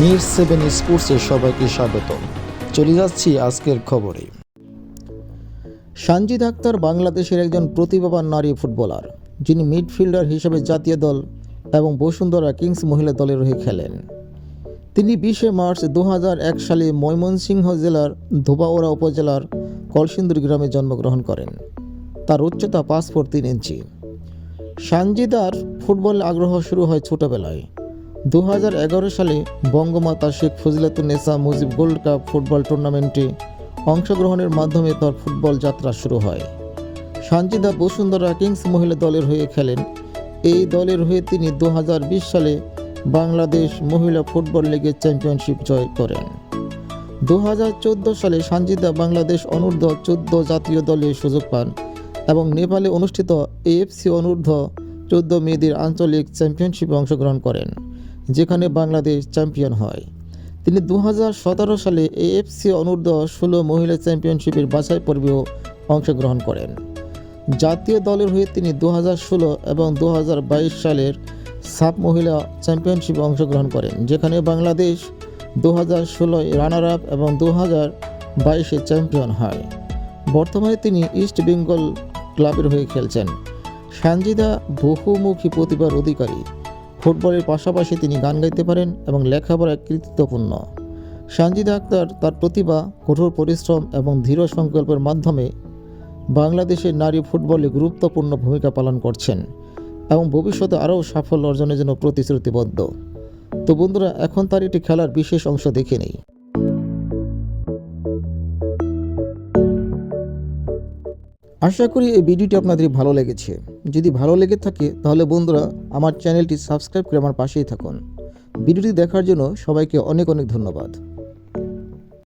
Mir seven স্পোর্টসে সবাইকে স্বাগত চলে যাচ্ছি আজকের খবরে। সানজিদ আক্তার বাংলাদেশের একজন প্রতিভাবান নারী ফুটবলার, যিনি মিডফিল্ডার হিসেবে জাতীয় দল এবং বসুন্ধরা কিংস মহিলা দলের হয়ে খেলেন। তিনি বিশে মার্চ দু হাজার এক সালে ময়মনসিংহ জেলার ধোবাওড়া উপজেলার কলসিন্দুর গ্রামে জন্মগ্রহণ করেন। তার উচ্চতা পাঁচ ফুট তিন ইঞ্চি। সানজিদার ফুটবল আগ্রহ শুরু হয় ছোটবেলায়। দু হাজার এগারো সালে Bangamata Sheikh Fazilatunnesa Mujib gold cup football টুর্নামেন্টে অংশগ্রহণের মাধ্যমে তার ফুটবল যাত্রা শুরু হয়। সানজিদা বসুন্ধরা কিংস মহিলা দলের হয়ে খেলেন। এই দলের হয়ে তিনি দু হাজার বিশ সালে বাংলাদেশ মহিলা ফুটবল লিগের চ্যাম্পিয়নশিপ জয় করেন। দু হাজার চোদ্দ সালে সানজিদা বাংলাদেশ অনূর্ধ্ব চোদ্দ জাতীয় দলে সুযোগ পান এবং নেপালে অনুষ্ঠিত এএফসি অনূর্ধ্ব চোদ্দ মেয়েদের আঞ্চলিক চ্যাম্পিয়নশিপে অংশগ্রহণ করেন। যেখানে বাংলাদেশ চ্যাম্পিয়ন হয়। তিনি দু হাজার সতেরো সালে এএফসি অনূর্ধ্ব ষোলো মহিলা চ্যাম্পিয়নশিপের বাছাই পর্বেও অংশগ্রহণ করেন। জাতীয় দলের হয়ে তিনি দু হাজার ষোলো এবং দু হাজার বাইশ সালের সাব মহিলা চ্যাম্পিয়নশিপে অংশগ্রহণ করেন, যেখানে বাংলাদেশ দু হাজার ষোলোয় রানার আপ এবং দু হাজার বাইশে চ্যাম্পিয়ন হয়। বর্তমানে তিনি ইস্ট বেঙ্গল ক্লাবের হয়ে খেলছেন। সানজিদা বহুমুখী প্রতিভার অধিকারী। ফুটবলের পাশাপাশি তিনি গান গাইতে পারেন এবং লেখাপড়ায় কৃতিত্বপূর্ণ। সানজিদা আক্তার তার প্রতিভা, কঠোর পরিশ্রম এবং দৃঢ় সংকল্পের মাধ্যমে বাংলাদেশের নারী ফুটবলে গুরুত্বপূর্ণ ভূমিকা পালন করছেন এবং ভবিষ্যতে আরও সাফল্য অর্জনের জন্য প্রতিশ্রুতিবদ্ধ। তো বন্ধুরা, এখন তার একটি খেলার বিশেষ অংশ দেখে নেই। আশা করি এই ভিডিওটি আপনাদের ভালো লেগেছে। যদি ভালো লেগে থাকে, তাহলে বন্ধুরা আমার চ্যানেলটি সাবস্ক্রাইব করে আমার পাশেই থাকুন। ভিডিওটি দেখার জন্য সবাইকে অনেক অনেক ধন্যবাদ।